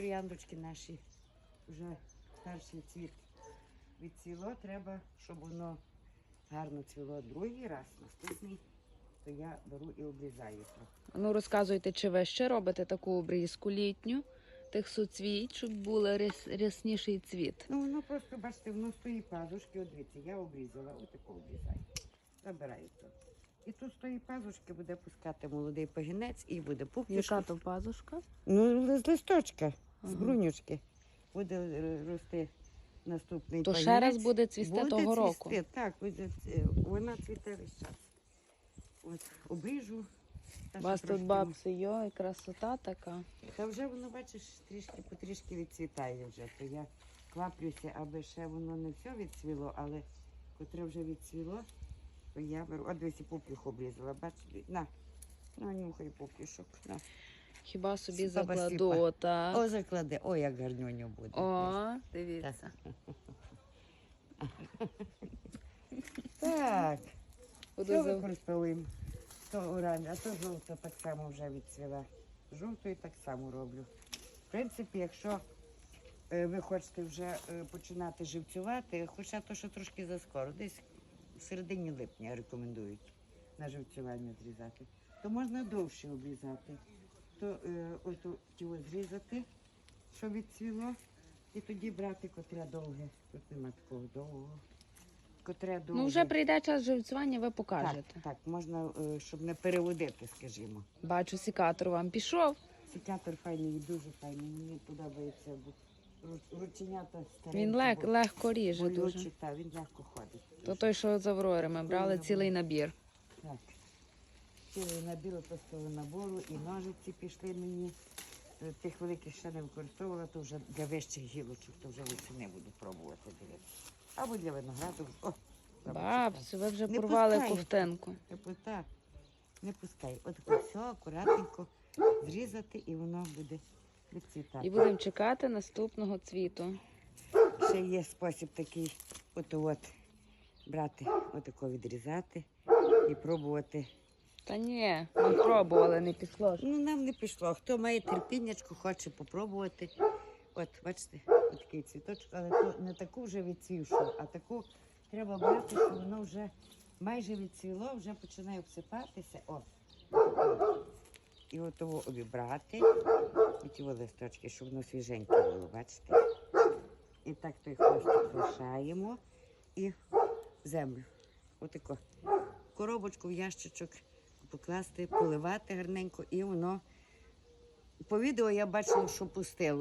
трояндочки наші вже перший цвіт відцвіло, треба, щоб воно гарно цвіло другий раз, наступний, то я беру і обрізаю трохи. Ну розказуйте, чи ви ще робите таку обрізку літню тих суцвіт, щоб був ряс, рясніший цвіт. Ну, воно просто, бачите, воно з тої пазушки, от дивіться, я обрізала, отаку обрізаю. Забираю то. І тут з тої пазушки буде пускати молодий пагінець і буде пухнішка. Яка то пазушка? Ну, з листочка, з брунючки. Буде е, рости наступний То ще раз буде цвісти Буде того року. цвісти, Так, буде, вона цвіте весь час. От, обріжу. У вас тут бабці йо, і красота така. Та вже воно, бачиш, трішки потрішки відцвітає вже. То я кваплюся, аби ще воно не все відцвіло, але котре вже відцвіло, то я беру. От дивись, і пуплюх обрізала. Бачиш, на, на нюхай пуплюшок. На. Хіба собі Баба закладу, так. О, закладе, о, як гарнюню буде. О, дивіться. Так, Буду що за... То оранж, а то жовта так само вже відцвіла. Жовтою так само роблю. В принципі, якщо е, ви хочете вже е, починати живцювати, хоча то, що трошки заскоро, десь в середині липня рекомендують на живцювання зрізати, то можна довше обрізати. То е, ото тіло зрізати, що відцвіло, і тоді брати котре довге. Тут нема такого довгого. Котре довге. Ну вже прийде час живцювання, ви покажете. Так, так, можна, е, щоб не переводити, скажімо. Бачу, сікатор вам пішов. Секатор файний, дуже файний. Мені подобається, бо рученята старенькі. Він лег, бо легко ріже болючі, дуже. та, він легко ходить. То той, що з Аврори ми брали цілий набір. Так. Цілий набір простого набору і ножиці пішли мені. Е, Тих великих ще не використовувала, то вже для вищих гілочок, то вже восени буду пробувати дивитися. Або для винограду. О, Бабцю, ви вже Не порвали ковтинку. Так, не пускай. От все акуратненько зрізати і воно буде відцвітати. І будемо чекати наступного цвіту. Ще є спосіб такий, от от брати, отако відрізати і пробувати. Та ні, ми пробували, не пішло. Ну, нам не пішло. Хто має терпіннячку, хоче попробувати. От, бачите, такий цвіточок, але то не таку вже відцвівшу, а таку треба брати, що воно вже майже відцвіло, вже починає обсипатися. О. І от того обібрати, і ті листочки, щоб воно свіженьке було, бачите? І так той хвостик лишаємо і в землю. Отако. Коробочку в ящичок покласти, поливати гарненько, і воно. По відео я бачила, що пустило.